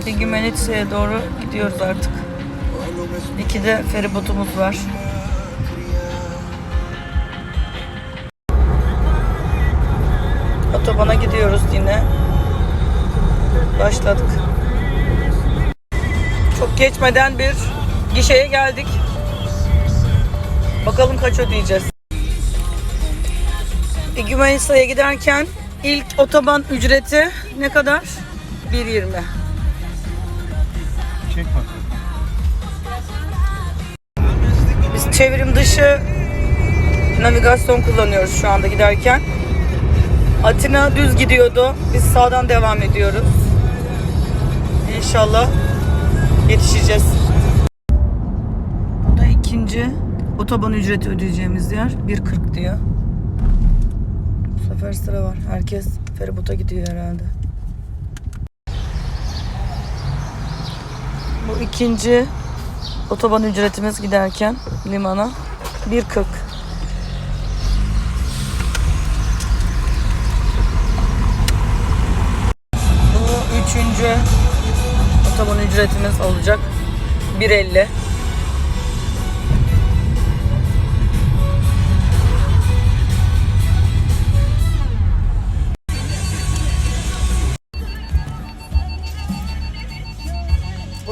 Figümenitse'ye doğru gidiyoruz artık. İki de feribotumuz var. Otobana gidiyoruz yine. Başladık. Çok geçmeden bir gişeye geldik. Bakalım kaç ödeyeceğiz. Figümenitse'ye giderken ilk otoban ücreti ne kadar? 1.20. Biz çevrim dışı navigasyon kullanıyoruz şu anda giderken. Atina düz gidiyordu. Biz sağdan devam ediyoruz. İnşallah yetişeceğiz. Bu da ikinci otoban ücreti ödeyeceğimiz yer. 1.40 diyor. Bu sefer sıra var. Herkes feribota gidiyor herhalde. Bu ikinci otoban ücretimiz giderken limana 1.40. Bu üçüncü otoban ücretimiz olacak. 1.50.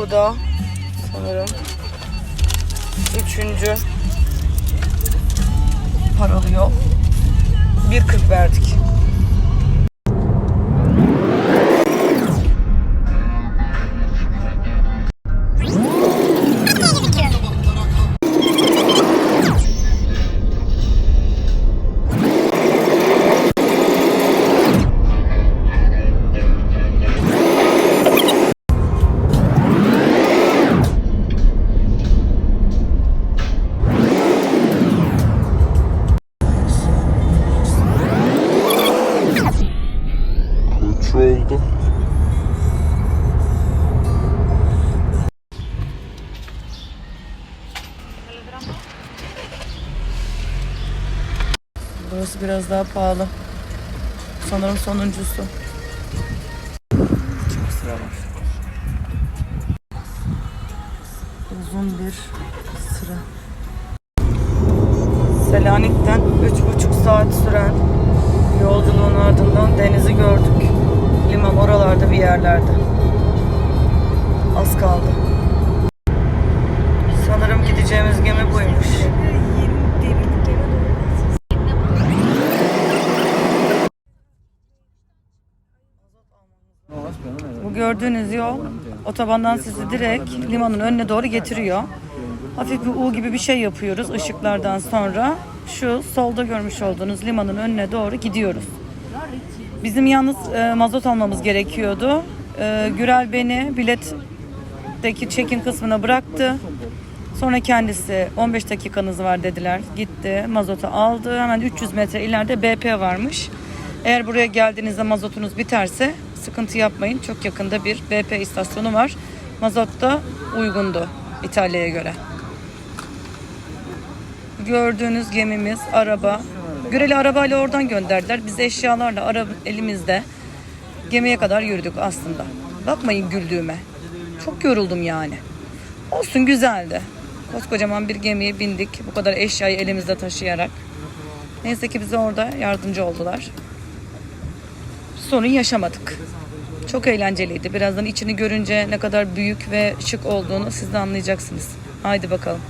Bu da sanırım üçüncü paralı yol. 1.40 verdik. Biraz daha pahalı. Sanırım sonuncusu. Çok sıra var. Uzun bir sıra. Selanik'ten üç buçuk saat süren yolculuğun ardından denizi gördük. Liman oralarda bir yerlerde. Az kaldı. Sanırım gideceğimiz gemi buymuş. Gördüğünüz yol otobandan sizi direkt limanın önüne doğru getiriyor. Hafif bir U gibi bir şey yapıyoruz ışıklardan sonra. Şu solda görmüş olduğunuz limanın önüne doğru gidiyoruz. Bizim yalnız e, mazot almamız gerekiyordu. E, Gürel beni biletteki check-in kısmına bıraktı. Sonra kendisi 15 dakikanız var dediler. Gitti mazotu aldı. Hemen 300 metre ileride BP varmış. Eğer buraya geldiğinizde mazotunuz biterse sıkıntı yapmayın. Çok yakında bir BP istasyonu var. Mazot da uygundu İtalya'ya göre. Gördüğünüz gemimiz, araba. Güreli arabayla oradan gönderdiler. Biz eşyalarla araba elimizde gemiye kadar yürüdük aslında. Bakmayın güldüğüme. Çok yoruldum yani. Olsun güzeldi. Koskocaman bir gemiye bindik. Bu kadar eşyayı elimizde taşıyarak. Neyse ki bize orada yardımcı oldular. Sorun yaşamadık. Çok eğlenceliydi. Birazdan içini görünce ne kadar büyük ve şık olduğunu siz de anlayacaksınız. Haydi bakalım.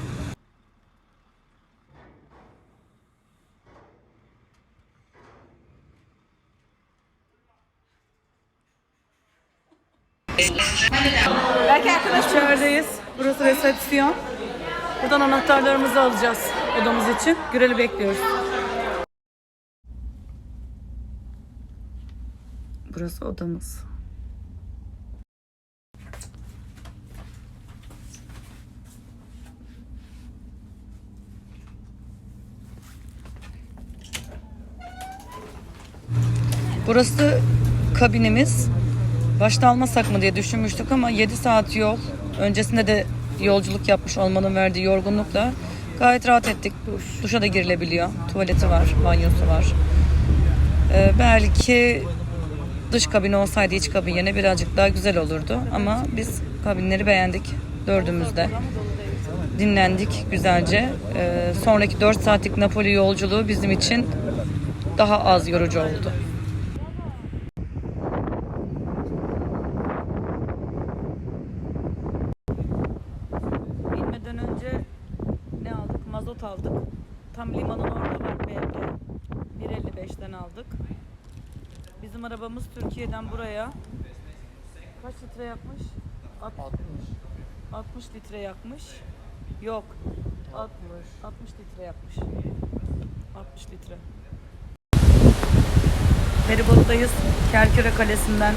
İçerideyiz. Burası resepsiyon. Buradan anahtarlarımızı alacağız odamız için. Gürel'i bekliyoruz. Burası odamız. Burası kabinimiz. Başta almasak mı diye düşünmüştük ama 7 saat yol. Öncesinde de yolculuk yapmış olmanın verdiği yorgunlukla gayet rahat ettik. Duş, duşa da girilebiliyor. Tuvaleti var, banyosu var. Ee, belki dış kabin olsaydı iç kabin yerine birazcık daha güzel olurdu. Ama biz kabinleri beğendik dördümüzde. Dinlendik güzelce. Ee, sonraki 4 saatlik Napoli yolculuğu bizim için daha az yorucu oldu. İnmeden önce ne aldık? Mazot aldık. Tam limanın orada var BMW. 1.55'ten aldık. Bizim arabamız Türkiye'den buraya kaç litre yakmış? 60. 60 litre yakmış. Yok. 60. 60 litre yakmış. 60 litre. Feribot'tayız. Kerküre Kalesi'nden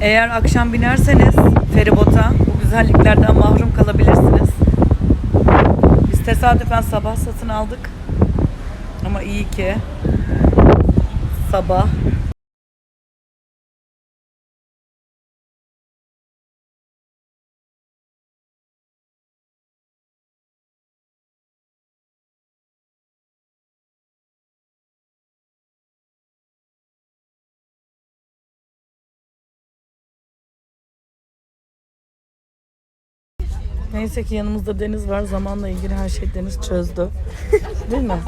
Eğer akşam binerseniz feribota bu güzelliklerden mahrum kalabilirsiniz. Biz tesadüfen sabah satın aldık. Ama iyi ki sabah Neyse ki yanımızda Deniz var. Zamanla ilgili her şey Deniz çözdü. Değil mi?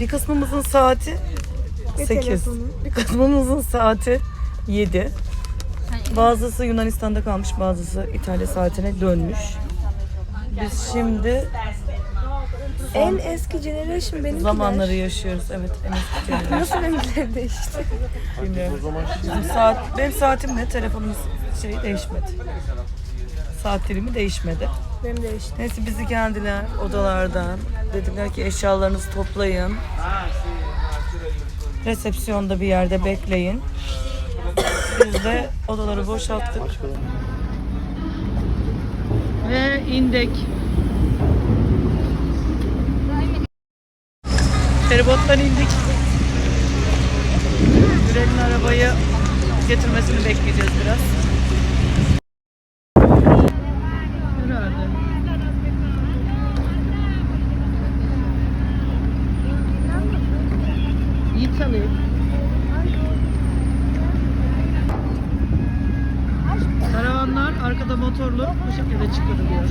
Bir kısmımızın saati 8. Bir kısmımızın saati 7. Bazısı Yunanistan'da kalmış, bazısı İtalya saatine dönmüş. Biz şimdi En eski generation benimkiler. zamanları yaşıyoruz. Evet, en eski jenerasyon. Nasıl benimkiler değişti? Bilmiyorum. Bizim saat, benim saatim ne? Telefonum şey değişmedi. Saat dilimi değişmedi. Benim değişti. Neyse bizi geldiler odalardan. Dediler ki eşyalarınızı toplayın. Resepsiyonda bir yerde bekleyin. Biz de odaları boşalttık. Ve indik. Feribottan indik. Gürel'in arabayı getirmesini bekleyeceğiz biraz. Herhalde. Italy. Arkada motorlu bu şekilde çıkarılıyor.